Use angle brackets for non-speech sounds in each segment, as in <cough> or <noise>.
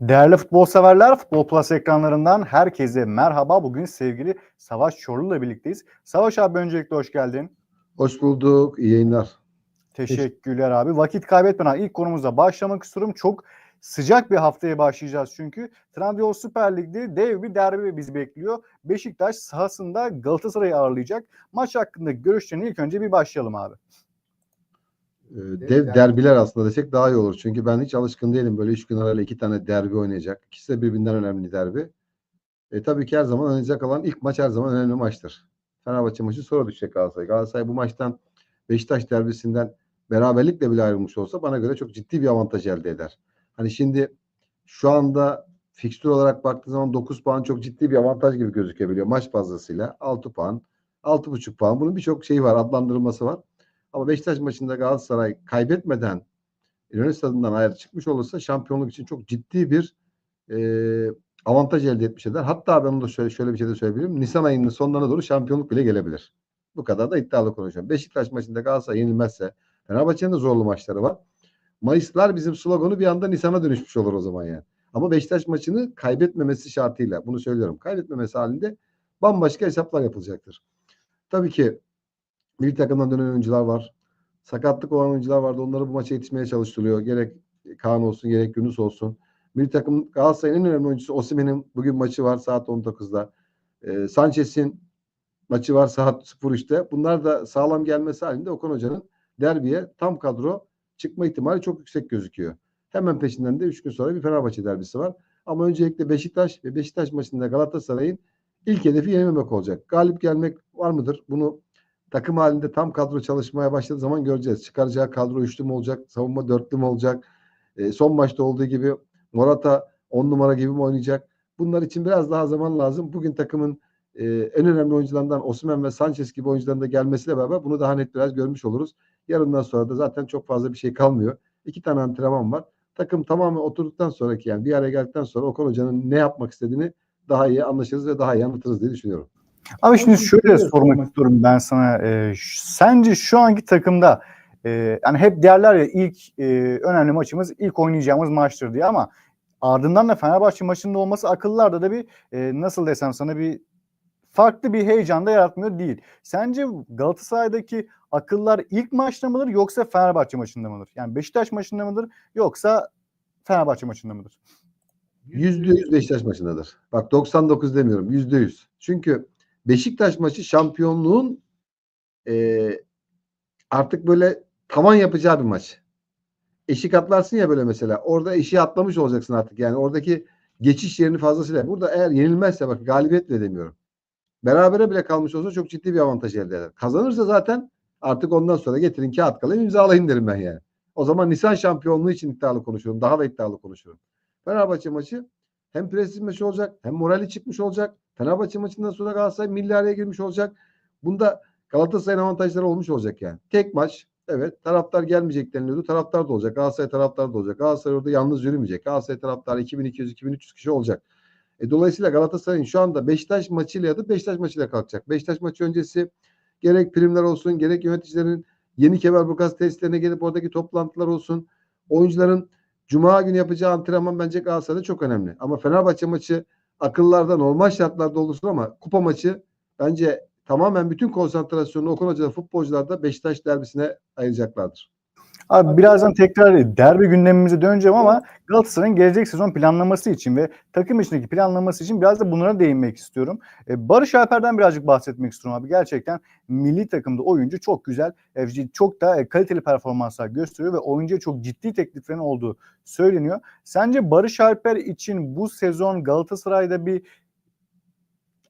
Değerli futbol severler, Futbol Plus ekranlarından herkese merhaba. Bugün sevgili Savaş Çorlu ile birlikteyiz. Savaş abi öncelikle hoş geldin. Hoş bulduk. İyi yayınlar. Teşekkürler abi. Vakit kaybetmeden ilk konumuza başlamak istiyorum. Çok sıcak bir haftaya başlayacağız çünkü. Trendyol Süper Lig'de dev bir derbi bizi bekliyor. Beşiktaş sahasında Galatasaray'ı ağırlayacak. Maç hakkında görüşlerini ilk önce bir başlayalım abi. Ee, Dev derbiler aslında desek daha iyi olur. Çünkü ben hiç alışkın değilim böyle üç gün arayla iki tane derbi oynayacak. İkisi de birbirinden önemli derbi. E, tabii ki her zaman oynayacak olan ilk maç her zaman önemli maçtır. Fenerbahçe maçı sonra düşecek Galatasaray. Galatasaray bu maçtan Beşiktaş derbisinden beraberlikle bile ayrılmış olsa bana göre çok ciddi bir avantaj elde eder. Hani şimdi şu anda fikstür olarak baktığı zaman 9 puan çok ciddi bir avantaj gibi gözükebiliyor maç fazlasıyla. 6 puan, 6,5 puan. Bunun birçok şeyi var, adlandırılması var. Ama Beşiktaş maçında Galatasaray kaybetmeden İnönü Stadı'ndan ayrı çıkmış olursa şampiyonluk için çok ciddi bir e, avantaj elde etmiş eder. Hatta ben onu da şöyle, şöyle bir şey de söyleyebilirim. Nisan ayının sonlarına doğru şampiyonluk bile gelebilir. Bu kadar da iddialı konuşuyorum. Beşiktaş maçında Galatasaray yenilmezse Fenerbahçe'nin de zorlu maçları var. Mayıslar bizim sloganı bir anda Nisan'a dönüşmüş olur o zaman yani. Ama Beşiktaş maçını kaybetmemesi şartıyla bunu söylüyorum. Kaybetmemesi halinde bambaşka hesaplar yapılacaktır. Tabii ki milli takımdan dönen oyuncular var. Sakatlık olan oyuncular vardı. Onları bu maça yetişmeye çalışılıyor. Gerek Kaan olsun gerek Yunus olsun. Milli takım Galatasaray'ın en önemli oyuncusu Osimhen'in bugün maçı var saat 19'da. Ee, Sanchez'in maçı var saat 03'te. Bunlar da sağlam gelmesi halinde Okan Hoca'nın derbiye tam kadro çıkma ihtimali çok yüksek gözüküyor. Hemen peşinden de 3 gün sonra bir Fenerbahçe derbisi var. Ama öncelikle Beşiktaş ve Beşiktaş maçında Galatasaray'ın ilk hedefi yenilmemek olacak. Galip gelmek var mıdır? Bunu takım halinde tam kadro çalışmaya başladığı zaman göreceğiz. Çıkaracağı kadro üçlü mü olacak? Savunma dörtlü mü olacak? E, son maçta olduğu gibi Morata 10 numara gibi mi oynayacak? Bunlar için biraz daha zaman lazım. Bugün takımın e, en önemli oyuncularından Osimhen ve Sanchez gibi oyuncuların da gelmesiyle beraber bunu daha net biraz görmüş oluruz. Yarından sonra da zaten çok fazla bir şey kalmıyor. İki tane antrenman var. Takım tamamen oturduktan sonraki yani bir araya geldikten sonra Okan Hoca'nın ne yapmak istediğini daha iyi anlaşırız ve daha iyi anlatırız diye düşünüyorum. Abi şimdi şöyle sormak istiyorum ben sana. E, sence şu anki takımda e, yani hep derler ya ilk e, önemli maçımız ilk oynayacağımız maçtır diye ama ardından da Fenerbahçe maçında olması akıllarda da bir e, nasıl desem sana bir farklı bir heyecan da yaratmıyor değil. Sence Galatasaray'daki akıllar ilk maçta mıdır yoksa Fenerbahçe maçında mıdır? Yani Beşiktaş maçında mıdır yoksa Fenerbahçe maçında mıdır? Yüzde yüz Beşiktaş maçındadır. Bak 99 demiyorum. Yüzde yüz. Çünkü Beşiktaş maçı şampiyonluğun e, artık böyle tavan yapacağı bir maç. Eşik atlarsın ya böyle mesela. Orada eşiği atlamış olacaksın artık. Yani oradaki geçiş yerini fazlasıyla. Burada eğer yenilmezse bak galibiyet bile demiyorum. Berabere bile kalmış olsa çok ciddi bir avantaj elde eder. Kazanırsa zaten artık ondan sonra getirin kağıt kalayım imzalayın derim ben yani. O zaman Nisan şampiyonluğu için iddialı konuşuyorum. Daha da iddialı konuşuyorum. Fenerbahçe maçı hem prestij maçı olacak hem morali çıkmış olacak. Fenerbahçe maçından sonra Galatasaray milli girmiş olacak. Bunda Galatasaray'ın avantajları olmuş olacak yani. Tek maç evet taraftar gelmeyecek deniliyordu. Taraftar da olacak. Galatasaray taraftar da olacak. Galatasaray orada yalnız yürümeyecek. Galatasaray taraftarı 2200-2300 kişi olacak. E, dolayısıyla Galatasaray'ın şu anda Beşiktaş maçıyla ya da Beşiktaş maçıyla kalkacak. Beşiktaş maçı öncesi gerek primler olsun gerek yöneticilerin yeni Kemerburgaz tesislerine gelip oradaki toplantılar olsun. Oyuncuların Cuma günü yapacağı antrenman bence Galatasaray'da çok önemli. Ama Fenerbahçe maçı akıllarda normal şartlarda olursun ama kupa maçı bence tamamen bütün konsantrasyonunu Okan Hoca'da futbolcular da Beşiktaş derbisine ayıracaklardır. Abi birazdan tekrar derbi gündemimize döneceğim ama Galatasaray'ın gelecek sezon planlaması için ve takım içindeki planlaması için biraz da bunlara değinmek istiyorum. E, Barış Alper'den birazcık bahsetmek istiyorum abi. Gerçekten milli takımda oyuncu çok güzel, e, çok da e, kaliteli performanslar gösteriyor ve oyuncuya çok ciddi tekliflerin olduğu söyleniyor. Sence Barış Alper için bu sezon Galatasaray'da bir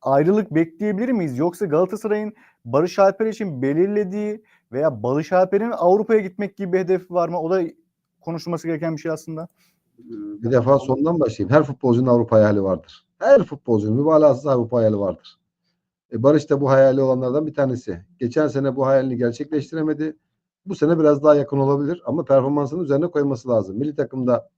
ayrılık bekleyebilir miyiz? Yoksa Galatasaray'ın Barış Alper için belirlediği veya Barış Alper'in Avrupa'ya gitmek gibi bir hedefi var mı? O da konuşulması gereken bir şey aslında. Bir defa sondan başlayayım. Her futbolcunun Avrupa hayali vardır. Her futbolcunun mübalağasız Avrupa hayali vardır. E Barış da bu hayali olanlardan bir tanesi. Geçen sene bu hayalini gerçekleştiremedi. Bu sene biraz daha yakın olabilir ama performansını üzerine koyması lazım. Milli takımda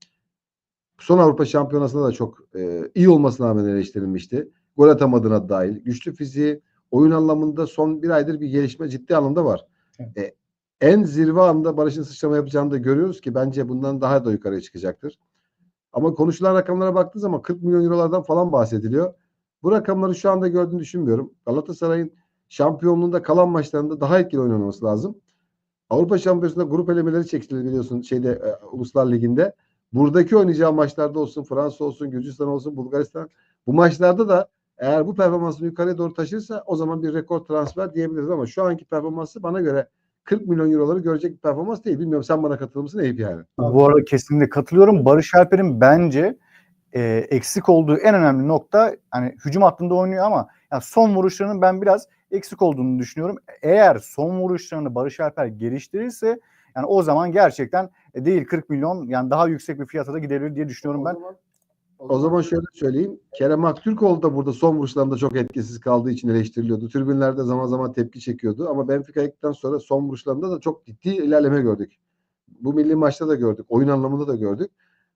son Avrupa Şampiyonası'nda da çok e, iyi olmasına rağmen eleştirilmişti. Gol atamadığına dahil. Güçlü fiziği, oyun anlamında son bir aydır bir gelişme ciddi anlamda var. E, en zirve anda Barış'ın sıçrama yapacağını da görüyoruz ki bence bundan daha da yukarıya çıkacaktır. Ama konuşulan rakamlara baktığı zaman 40 milyon eurolardan falan bahsediliyor. Bu rakamları şu anda gördüğünü düşünmüyorum. Galatasaray'ın şampiyonluğunda kalan maçlarında daha etkili oynanması lazım. Avrupa Şampiyonası'nda grup elemeleri çekildi biliyorsun şeyde e, Uluslar Ligi'nde. Buradaki oynayacağı maçlarda olsun, Fransa olsun, Gürcistan olsun, Bulgaristan. Bu maçlarda da eğer bu performansını yukarıya doğru taşırsa o zaman bir rekor transfer diyebiliriz ama şu anki performansı bana göre 40 milyon euroları görecek bir performans değil. Bilmiyorum sen bana katılır mısın Eyüp yani? Bu arada kesinlikle katılıyorum. Barış Alper'in bence e, eksik olduğu en önemli nokta hani hücum hattında oynuyor ama yani son vuruşlarının ben biraz eksik olduğunu düşünüyorum. Eğer son vuruşlarını Barış Alper geliştirirse yani o zaman gerçekten e, değil 40 milyon yani daha yüksek bir fiyata da gidebilir diye düşünüyorum ben. O zaman şöyle söyleyeyim. Kerem Aktürkoğlu da burada son vuruşlarında çok etkisiz kaldığı için eleştiriliyordu. Tribünlerde zaman zaman tepki çekiyordu. Ama Benfica gittikten sonra son vuruşlarında da çok ciddi ilerleme gördük. Bu milli maçta da gördük. Oyun anlamında da gördük.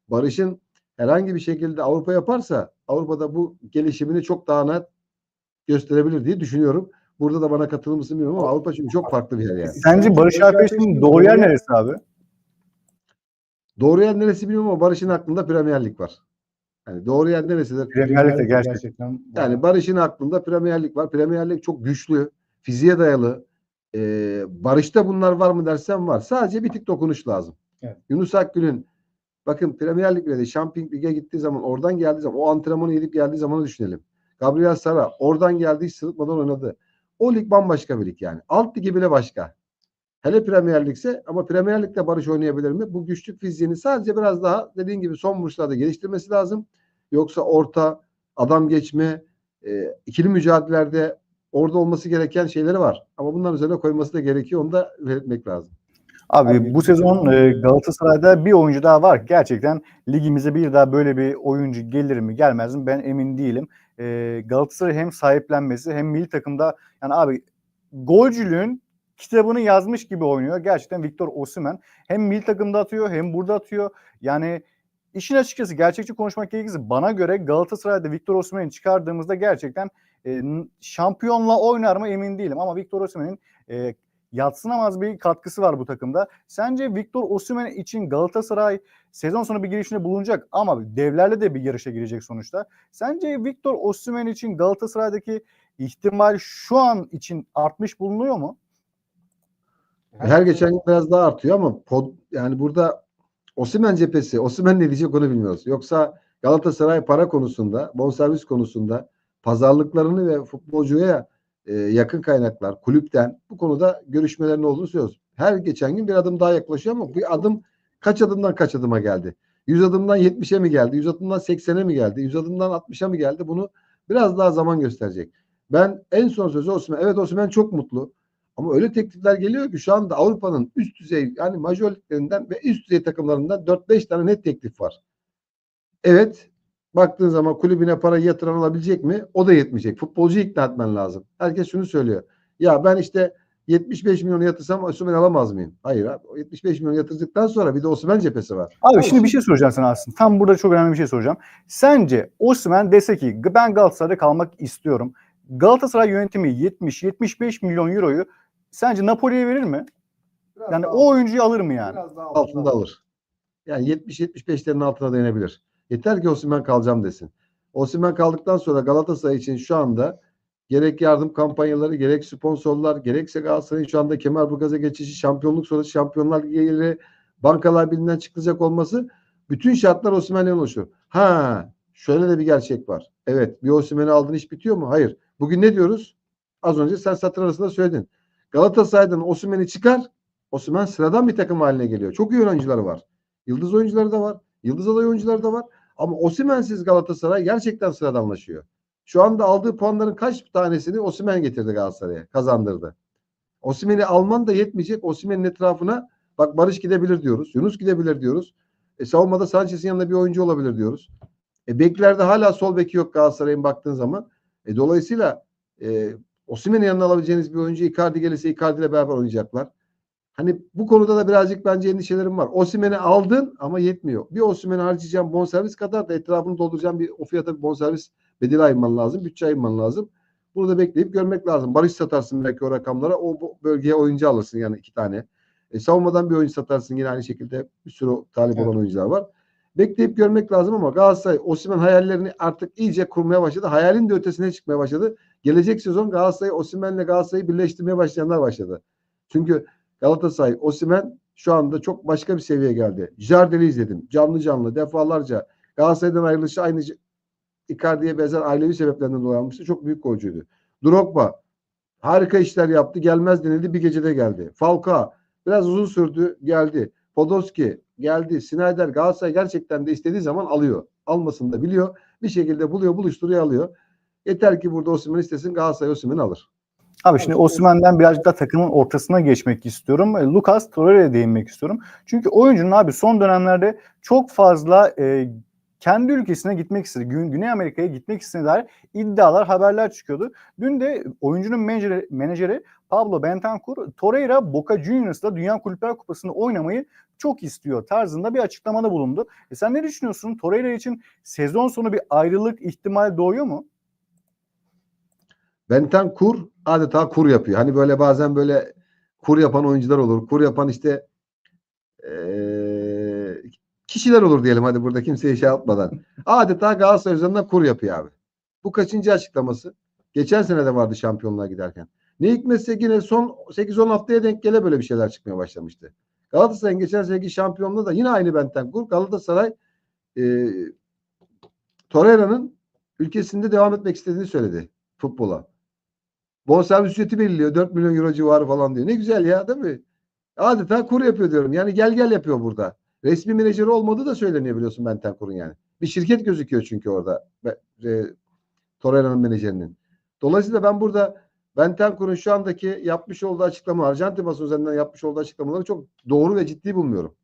Barış'ın herhangi bir şekilde Avrupa yaparsa Avrupa'da bu gelişimini çok daha net gösterebilir diye düşünüyorum. Burada da bana katılır mısın bilmiyorum ama Avrupa çünkü çok farklı bir yer yani. Sence Barış Alper için doğru yer neresi abi? Doğru yer neresi bilmiyorum ama Barış'ın aklında Premier Lig var. Yani doğru yer neresidir? Premier Lig'de gerçekten. Yani Barış'ın aklında Premier Lig var. Premier Lig çok güçlü, fiziğe dayalı. Ee, Barış'ta bunlar var mı dersen var. Sadece bir tık dokunuş lazım. Evet. Yunus Akgül'ün bakın Premier Lig'de de Şampiyon Lig'e gittiği zaman oradan geldiği zaman o antrenmanı yedip geldiği zamanı düşünelim. Gabriel Sara oradan geldi hiç sırıtmadan oynadı. O lig bambaşka bir lig yani. Alt ligi bile başka. Hele Premier Lig'se ama Premier Lig'de Barış oynayabilir mi? Bu güçlük fiziğini sadece biraz daha dediğin gibi son vuruşlarda geliştirmesi lazım. Yoksa orta, adam geçme, e, ikili mücadelelerde orada olması gereken şeyleri var. Ama bunların üzerine koyması da gerekiyor. Onu da belirtmek lazım. Abi, Abi, bu sezon e, Galatasaray'da bir oyuncu daha var. Gerçekten ligimize bir daha böyle bir oyuncu gelir mi gelmez mi ben emin değilim. E, Galatasaray hem sahiplenmesi hem milli takımda yani abi golcülüğün kitabını yazmış gibi oynuyor. Gerçekten Victor Osimhen hem milli takımda atıyor hem burada atıyor. Yani işin açıkçası gerçekçi konuşmak gerekirse bana göre Galatasaray'da Victor Osimhen'i çıkardığımızda gerçekten e, şampiyonla oynar mı emin değilim ama Victor Osimhen'in e, yatsınamaz bir katkısı var bu takımda. Sence Victor Osimhen için Galatasaray sezon sonu bir girişimde bulunacak ama devlerle de bir yarışa girecek sonuçta. Sence Victor Osimhen için Galatasaray'daki ihtimal şu an için artmış bulunuyor mu? Her geçen gün biraz daha artıyor ama pod, yani burada Osimhen cephesi, Osimhen ne diyecek onu bilmiyoruz. Yoksa Galatasaray para konusunda, bonservis konusunda pazarlıklarını ve futbolcuya e, yakın kaynaklar kulüpten bu konuda görüşmelerin olduğunu söylüyoruz. Her geçen gün bir adım daha yaklaşıyor ama bir adım kaç adımdan kaç adıma geldi? 100 adımdan 70'e mi geldi? 100 adımdan 80'e mi geldi? 100 adımdan 60'a mı geldi? Bunu biraz daha zaman gösterecek. Ben en son sözü Osimhen. Evet Osimhen çok mutlu. Ama öyle teklifler geliyor ki şu anda Avrupa'nın üst düzey yani majör liglerinden ve üst düzey takımlarından 4-5 tane net teklif var. Evet baktığın zaman kulübüne para yatıran olabilecek mi? O da yetmeyecek. Futbolcuyu ikna etmen lazım. Herkes şunu söylüyor. Ya ben işte 75 milyon yatırsam Osimhen alamaz mıyım? Hayır abi. O 75 milyon yatırdıktan sonra bir de Osimhen cephesi var. Abi şimdi bir şey soracağım sana aslında. Tam burada çok önemli bir şey soracağım. Sence Osimhen dese ki ben Galatasaray'da kalmak istiyorum. Galatasaray yönetimi 70-75 milyon euroyu sence Napoli'ye verir mi? Yani o oyuncuyu alır mı yani? altında alır. Yani 70-75'lerin altına değinebilir. Yeter ki Osimhen kalacağım desin. Osimhen kaldıktan sonra Galatasaray için şu anda gerek yardım kampanyaları, gerek sponsorlar, gerekse Galatasaray'ın şu anda Kemerburgaz'a geçişi, şampiyonluk sonrası Şampiyonlar Ligi'yle Bankalar Birliği'nden çıkılacak olması bütün şartlar Osimhen'le oluşuyor. Ha, şöyle de bir gerçek var. Evet, bir Osimhen'i aldın iş bitiyor mu? Hayır. Bugün ne diyoruz? Az önce sen satır arasında söyledin. Galatasaray'dan Osimhen'i çıkar, Osimhen sıradan bir takım haline geliyor. Çok iyi oyuncuları var. Yıldız oyuncuları da var. Yıldız aday oyuncuları da var. Ama Osimhen'siz Galatasaray gerçekten sıradanlaşıyor. Şu anda aldığı puanların kaç tanesini Osimhen getirdi Galatasaray'a, kazandırdı. Osimhen'i alman da yetmeyecek. Osimhen'in etrafına bak Barış gidebilir diyoruz. Yunus gidebilir diyoruz. E, savunmada Sanchez'in yanında bir oyuncu olabilir diyoruz. E, beklerde hala sol beki yok Galatasaray'ın baktığın zaman. E, dolayısıyla e, Osimhen'in yanına alabileceğiniz bir oyuncu Icardi gelirse Icardi ile beraber oynayacaklar. Hani bu konuda da birazcık bence endişelerim var. Osimhen'i aldın ama yetmiyor. Bir Osimhen'i harcayacağım bonservis kadar da etrafını dolduracağım bir o fiyata bir bonservis bedeli ayırman lazım. Bütçe ayırman lazım. Bunu da bekleyip görmek lazım. Barış satarsın belki o rakamlara. O bölgeye oyuncu alırsın yani iki tane. E, savunmadan bir oyuncu satarsın yine aynı şekilde bir sürü talip Evet. olan oyuncular var. bekleyip görmek lazım ama Galatasaray Osimhen hayallerini artık iyice kurmaya başladı. Hayalin de ötesine çıkmaya başladı. Gelecek sezon Galatasaray Osimhen'le Galatasaray'ı birleştirmeye başlayanlar başladı. Çünkü Galatasaray Osimhen şu anda çok başka bir seviyeye geldi. Jardel'i izledim. Canlı canlı defalarca Galatasaray'dan ayrılışı aynı Icardi'ye benzer ailevi sebeplerden dolayı almıştı. Çok büyük golcüydü. Drogba harika işler yaptı. Gelmez denildi. Bir gecede geldi. Falcao biraz uzun sürdü. Geldi. Podolski geldi. Snyder Galatasaray gerçekten de istediği zaman alıyor. Almasını da biliyor. Bir şekilde buluyor, buluşturuyor, alıyor. Yeter ki burada Osimhen istesin Galatasaray Osimhen'i alır. Abi şimdi Osimhen'den birazcık da takımın ortasına geçmek istiyorum. E, Lucas Torreira'ya değinmek istiyorum. Çünkü oyuncunun abi son dönemlerde çok fazla e, kendi ülkesine gitmek istedi. Gün, Güney Amerika'ya gitmek istediğine dair iddialar, haberler çıkıyordu. Dün de oyuncunun menajeri, menajeri Pablo Bentancur, Torreira Boca Juniors'la Dünya Kulüpler Kupası'nı oynamayı çok istiyor tarzında bir açıklamada bulundu. E sen ne düşünüyorsun? Torreira için sezon sonu bir ayrılık ihtimal doğuyor mu? Benten kur adeta kur yapıyor. Hani böyle bazen böyle kur yapan oyuncular olur. Kur yapan işte eee, kişiler olur diyelim hadi burada kimseye şey yapmadan. Adeta Galatasaray üzerinden kur yapıyor abi. Bu kaçıncı açıklaması? Geçen sene de vardı şampiyonluğa giderken. Ne hikmetse yine son 8-10 haftaya denk gele böyle bir şeyler çıkmaya başlamıştı. Galatasaray'ın geçen seneki şampiyonluğu da yine aynı Benten kur. Galatasaray eee Torreira'nın ülkesinde devam etmek istediğini söyledi futbola. Bonservis ücreti belirliyor. 4 milyon euro civarı falan diyor. Ne güzel ya değil mi? Adeta kur yapıyor diyorum. Yani gel gel yapıyor burada. Resmi menajeri olmadığı da söyleniyor biliyorsun Bentancur'un yani. Bir şirket gözüküyor çünkü orada. E, Torreira'nın menajerinin. Dolayısıyla ben burada Bentancur'un şu andaki yapmış olduğu açıklama, Arjantin basını üzerinden yapmış olduğu açıklamaları çok doğru ve ciddi bulmuyorum.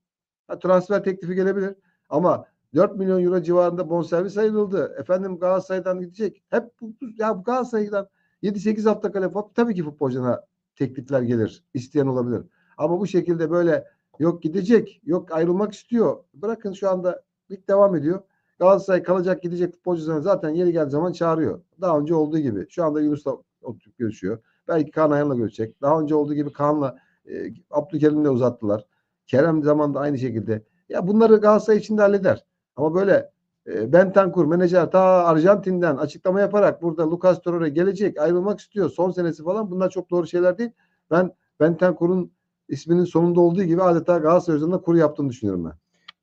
Ha, transfer teklifi gelebilir ama 4 milyon euro civarında bonservis ayrıldı. Efendim Galatasaray'dan gidecek. Hep bu, ya Galatasaray'dan 7-8 hafta kale fut- tabii ki futbolcuna teklifler gelir. isteyen olabilir. Ama bu şekilde böyle yok gidecek, yok ayrılmak istiyor. Bırakın şu anda lig devam ediyor. Galatasaray kalacak gidecek futbolcularını zaten yeri geldiği zaman çağırıyor. Daha önce olduğu gibi. Şu anda Yunus'la oturup görüşüyor. Belki Kaan Ayhan'la görüşecek. Daha önce olduğu gibi Kaan'la e, Abdülkerim'le uzattılar. Kerem zamanında aynı şekilde. Ya bunları Galatasaray için de halleder. Ama böyle Bentancur menajer ta Arjantin'den açıklama yaparak burada Lucas Torreira gelecek, ayrılmak istiyor. Son senesi falan bunlar çok doğru şeyler değil. Ben Bentancur'un isminin sonunda olduğu gibi adeta Galatasaray üzerinde kuru yaptığını düşünüyorum ben.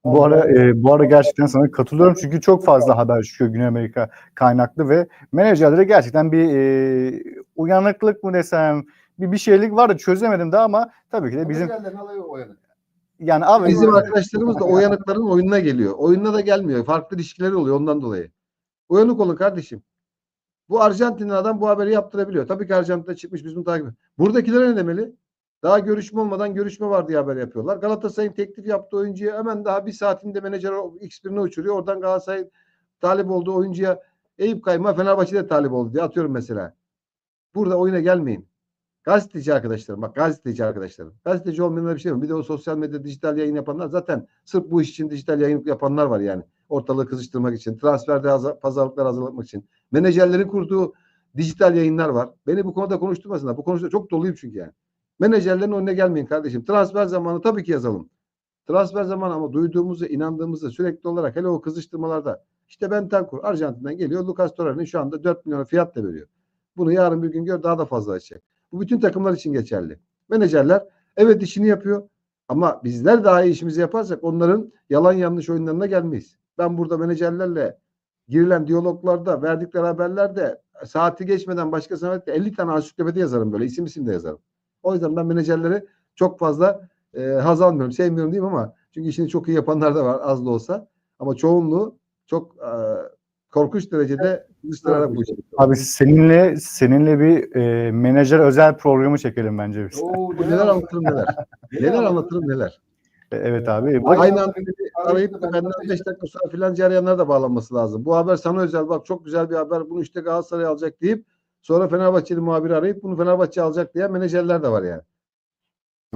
Bu ara e, bu ara gerçekten sana katılıyorum çünkü çok fazla haber çıkıyor Güney Amerika kaynaklı ve menajerlere gerçekten bir e, uyanıklık mı desem bir bir şeylik vardı çözemedim daha ama tabii ki de bizim yani abi Bizim arkadaşlarımız da uyanıkların oyununa geliyor. Oyununa da gelmiyor. Farklı ilişkileri oluyor ondan dolayı. Uyanık olun kardeşim. Bu Arjantinli adam bu haberi yaptırabiliyor. Tabii ki Arjantin'de çıkmış biz bunu takip ediyoruz. Buradakiler ne demeli? Daha görüşme olmadan görüşme var diye haber yapıyorlar. Galatasaray'ın teklif yaptığı oyuncuya hemen daha bir saatinde menajer X1'ine uçuruyor. Oradan Galatasaray talip olduğu oyuncuya Eyüp Kayma Fenerbahçe'de talip oldu diye atıyorum mesela. Burada oyuna gelmeyin. Gazeteci arkadaşlarım bak gazeteci arkadaşlarım. Gazeteci olmayanlara bir şey mi? Bir de o sosyal medya dijital yayın yapanlar zaten sırf bu iş için dijital yayın yapanlar var yani. Ortalığı kızıştırmak için, transferde hazır, pazarlıklar hazırlamak için. Menajerlerin kurduğu dijital yayınlar var. Beni bu konuda konuşturmasınlar. Bu konuda çok doluyum çünkü yani. Menajerlerin önüne gelmeyin kardeşim. Transfer zamanı tabii ki yazalım. Transfer zamanı ama duyduğumuzu, inandığımızı sürekli olarak hele o kızıştırmalarda işte Bentancur Arjantin'den geliyor. Lucas Torreira'nın şu anda 4 milyon fiyatla veriyor. Bunu yarın bir gün gör daha da fazla açacak. Bu bütün takımlar için geçerli. Menajerler evet işini yapıyor ama bizler daha iyi işimizi yaparsak onların yalan yanlış oyunlarına gelmeyiz. Ben burada menajerlerle girilen diyaloglarda, verdikleri haberlerde saati geçmeden başka sanatçı 50 tane ansiklopedi yazarım böyle isim isim de yazarım. O yüzden ben menajerleri çok fazla e, haz almıyorum. Sevmiyorum diyeyim ama çünkü işini çok iyi yapanlar da var az da olsa. Ama çoğunluğu çok e, korkunç derecede kızıştırarak bu işi. abi seninle seninle bir e, menajer özel programı çekelim bence biz. Oo, neler anlatırım neler. neler anlatırım neler. E, Evet abi. Aynı anda beni arayıp da benden 5 dakika sonra filan arayanlar da bağlanması lazım. Bu haber sana özel bak çok güzel bir haber bunu işte Galatasaray alacak deyip sonra Fenerbahçeli muhabiri arayıp bunu Fenerbahçe alacak diye menajerler de var yani.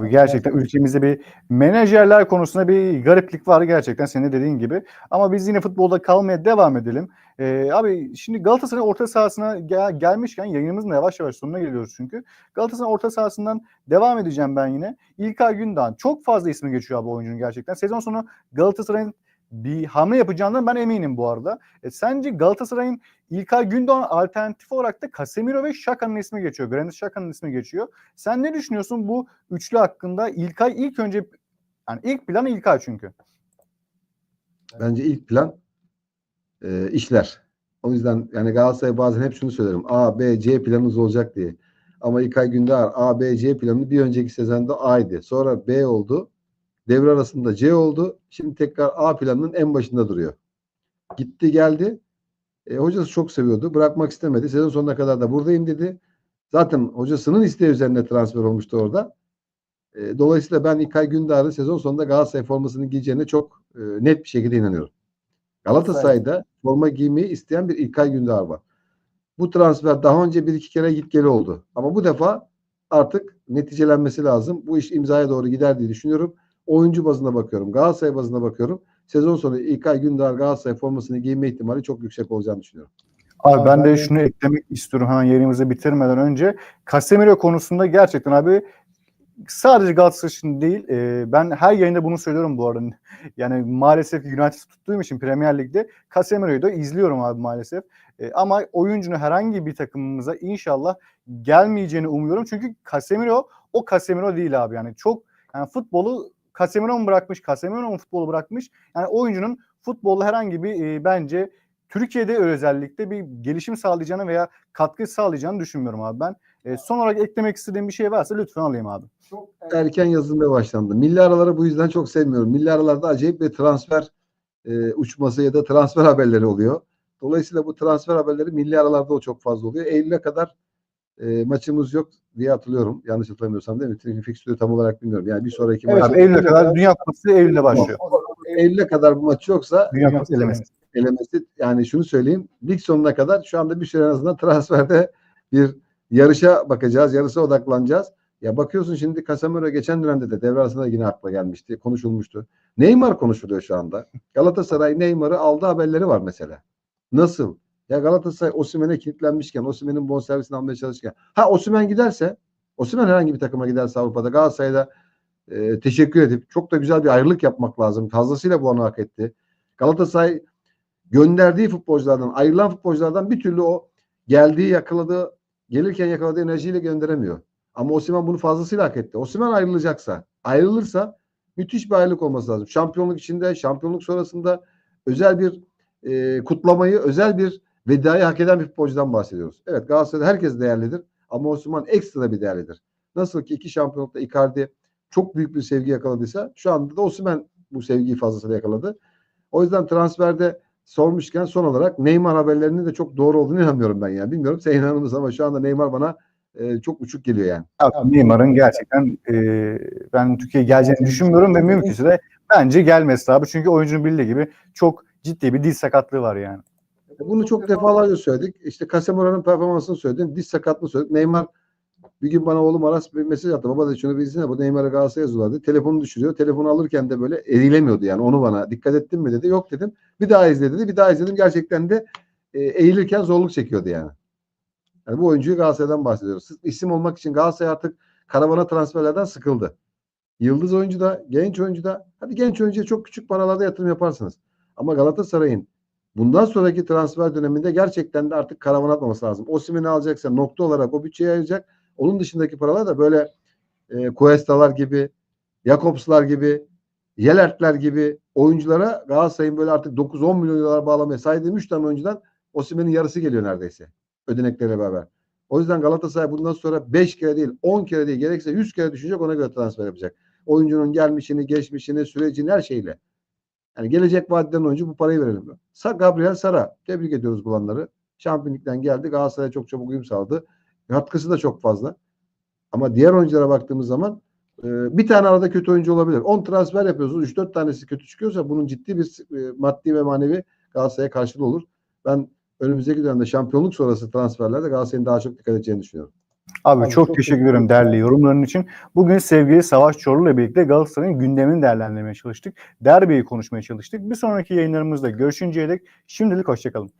Gerçekten ülkemizde bir menajerler konusunda bir gariplik var gerçekten senin dediğin gibi. Ama biz yine futbolda kalmaya devam edelim. Ee, abi şimdi Galatasaray orta sahasına gel- gelmişken yayınımızın yavaş yavaş sonuna geliyoruz çünkü. Galatasaray orta sahasından devam edeceğim ben yine. İlkay Gündoğan çok fazla ismi geçiyor abi oyuncunun gerçekten. Sezon sonu Galatasaray'ın bir hamle yapacağından ben eminim bu arada. E, sence Galatasaray'ın İlkay Gündoğan alternatif olarak da Casemiro ve Şaka'nın ismi geçiyor. Granit Şaka'nın ismi geçiyor. Sen ne düşünüyorsun bu üçlü hakkında? İlkay ilk önce yani ilk plan İlkay çünkü. Bence ilk plan e, işler. O yüzden yani Galatasaray bazen hep şunu söylerim. A, B, C planınız olacak diye. Ama İlkay Gündoğan A, B, C planı bir önceki sezonda A'ydı. Sonra B oldu. Devre arasında C oldu. Şimdi tekrar A planının en başında duruyor. Gitti geldi. E, hocası çok seviyordu. Bırakmak istemedi. Sezon sonuna kadar da buradayım dedi. Zaten hocasının isteği üzerine transfer olmuştu orada. E, dolayısıyla ben İlkay Gündoğan'ın sezon sonunda Galatasaray formasını giyeceğine çok e, net bir şekilde inanıyorum. Galatasaray'da forma giymeyi isteyen bir İlkay Gündoğan var. Bu transfer daha önce bir iki kere git geli oldu. Ama bu defa artık neticelenmesi lazım. Bu iş imzaya doğru gider diye düşünüyorum. Oyuncu bazına bakıyorum. Galatasaray bazına bakıyorum. Sezon sonu İlkay Gündoğan Galatasaray formasını giyme ihtimali çok yüksek olacağını düşünüyorum. Abi ben de şunu eklemek istiyorum hemen yerimizi bitirmeden önce. Casemiro konusunda gerçekten abi sadece Galatasaray için değil e, ben her yayında bunu söylüyorum bu arada. <laughs> Yani maalesef United tuttuğum için Premier Lig'de Casemiro'yu da izliyorum abi maalesef. E, ama oyuncunun herhangi bir takımımıza inşallah gelmeyeceğini umuyorum. Çünkü Casemiro o Casemiro değil abi yani çok yani futbolu Casemiro mu bırakmış, Casemiro mu futbolu bırakmış? Yani oyuncunun futbolda herhangi bir e, bence Türkiye'de özellikle bir gelişim sağlayacağını veya katkı sağlayacağını düşünmüyorum abi ben. E, son olarak eklemek istediğim bir şey varsa lütfen alayım abi. Erken yazılmaya başlandı. Milli araları bu yüzden çok sevmiyorum. Milli aralarda acayip bir transfer e, uçması ya da transfer haberleri oluyor. Dolayısıyla bu transfer haberleri milli aralarda o çok fazla oluyor. Eylül'e kadar e, maçımız yok diye hatırlıyorum. Yanlış hatırlamıyorsam değil mi? Çünkü fikstürü tam olarak bilmiyorum. Yani bir sonraki Evet maç. Eylül'e kadar Dünya Kupası Eylül'de başlıyor. Eylül'e kadar bu maç yoksa Dünya Kupası elemesi. elemesi yani şunu söyleyeyim. Lig sonuna kadar şu anda bir süre en azından transferde bir yarışa bakacağız. Yarışa odaklanacağız. Ya bakıyorsun şimdi Casemiro geçen dönemde de devre arasında yine akla gelmişti. Konuşulmuştu. Neymar konuşuluyor şu anda. Galatasaray Neymar'ı aldı haberleri var mesela. Nasıl? Ya Galatasaray Osimhen'e kilitlenmişken, Osimhen'in bonservisini almaya çalışırken. Ha Osimhen giderse, Osimhen herhangi bir takıma giderse Avrupa'da Galatasaray'da e, teşekkür edip çok da güzel bir ayrılık yapmak lazım. Fazlasıyla bu anı hak etti. Galatasaray gönderdiği futbolculardan, ayrılan futbolculardan bir türlü o geldiği, yakaladığı, gelirken yakaladığı enerjiyle gönderemiyor. Ama Osimhen bunu fazlasıyla hak etti. Osimhen ayrılacaksa, ayrılırsa müthiş bir ayrılık olması lazım. Şampiyonluk içinde, şampiyonluk sonrasında özel bir e, kutlamayı, özel bir vedayı hak eden bir futbolcudan bahsediyoruz. Evet Galatasaray'da herkes değerlidir ama Osimhen ekstra bir değerlidir. Nasıl ki iki şampiyonlukta Icardi çok büyük bir sevgi yakaladıysa şu anda da Osimhen bu sevgiyi fazlasıyla yakaladı. O yüzden transferde sormuşken son olarak Neymar haberlerinin de çok doğru olduğunu inanmıyorum ben yani. Bilmiyorum sen inanır mısın ama şu anda Neymar bana e, çok uçuk geliyor yani. Abi, Neymar'ın gerçekten e, ben Türkiye'ye geleceğini düşünmüyorum ve mümkünse de bence gelmesi abi. Çünkü oyuncunun bildiği gibi çok ciddi bir dil sakatlığı var yani. Bunu çok defalarca söyledik. İşte Casemiro'nun performansını söyledim. Diz sakatlığı söyledik. Neymar bir gün bana oğlum Aras bir mesaj attı. Baba da şunu bir izlesene. Bu Neymar'a Galatasaray yazıyorlardı. Telefonu düşürüyor. Telefonu alırken de böyle eğilemiyordu yani. Onu bana dikkat ettin mi dedi. Yok dedim. Bir daha izle dedi. Bir daha izledim. Gerçekten de e, eğilirken zorluk çekiyordu yani. Yani bu oyuncuyu Galatasaray'dan bahsediyoruz. Sırf isim olmak için Galatasaray artık karavana transferlerden sıkıldı. Yıldız oyuncu da, genç oyuncu da. Hadi genç oyuncuya çok küçük paralarda yatırım yaparsınız. Ama Galatasaray'ın bundan sonraki transfer döneminde gerçekten de artık karavan atmaması lazım. Osimhen'i alacaksa nokta olarak o bütçeyi ayıracak. Onun dışındaki paralar da böyle e, Cuesta'lar gibi, Jakobs'lar gibi, Yelert'ler gibi oyunculara Galatasaray'ın böyle artık 9-10 milyon dolar bağlamaya saydığım 3 tane oyuncudan Osimhen'in yarısı geliyor neredeyse. Ödeneklerle beraber. O yüzden Galatasaray bundan sonra 5 kere değil 10 kere değil gerekse 100 kere düşecek ona göre transfer yapacak. Oyuncunun gelmişini, geçmişini, sürecini her şeyle. Yani gelecek vadeden oyuncu bu parayı verelim. Sa Gabriel Sara. Tebrik ediyoruz bulanları. Şampiyonluktan geldi. Galatasaray çok çabuk uyum sağladı. Katkısı da çok fazla. Ama diğer oyunculara baktığımız zaman e, bir tane arada kötü oyuncu olabilir. 10 transfer yapıyorsunuz. 3-4 tanesi kötü çıkıyorsa bunun ciddi bir e, maddi ve manevi Galatasaray'a karşılığı olur. Ben önümüzdeki dönemde şampiyonluk sonrası transferlerde Galatasaray'ın daha çok dikkat edeceğini düşünüyorum. Abi, Abi çok, çok teşekkür ederim değerli yorumların için. Bugün sevgili Savaş Çorlu ile birlikte Galatasaray'ın gündemini değerlendirmeye çalıştık. Derbiyi konuşmaya çalıştık. Bir sonraki yayınlarımızda görüşünceye dek şimdilik hoşçakalın.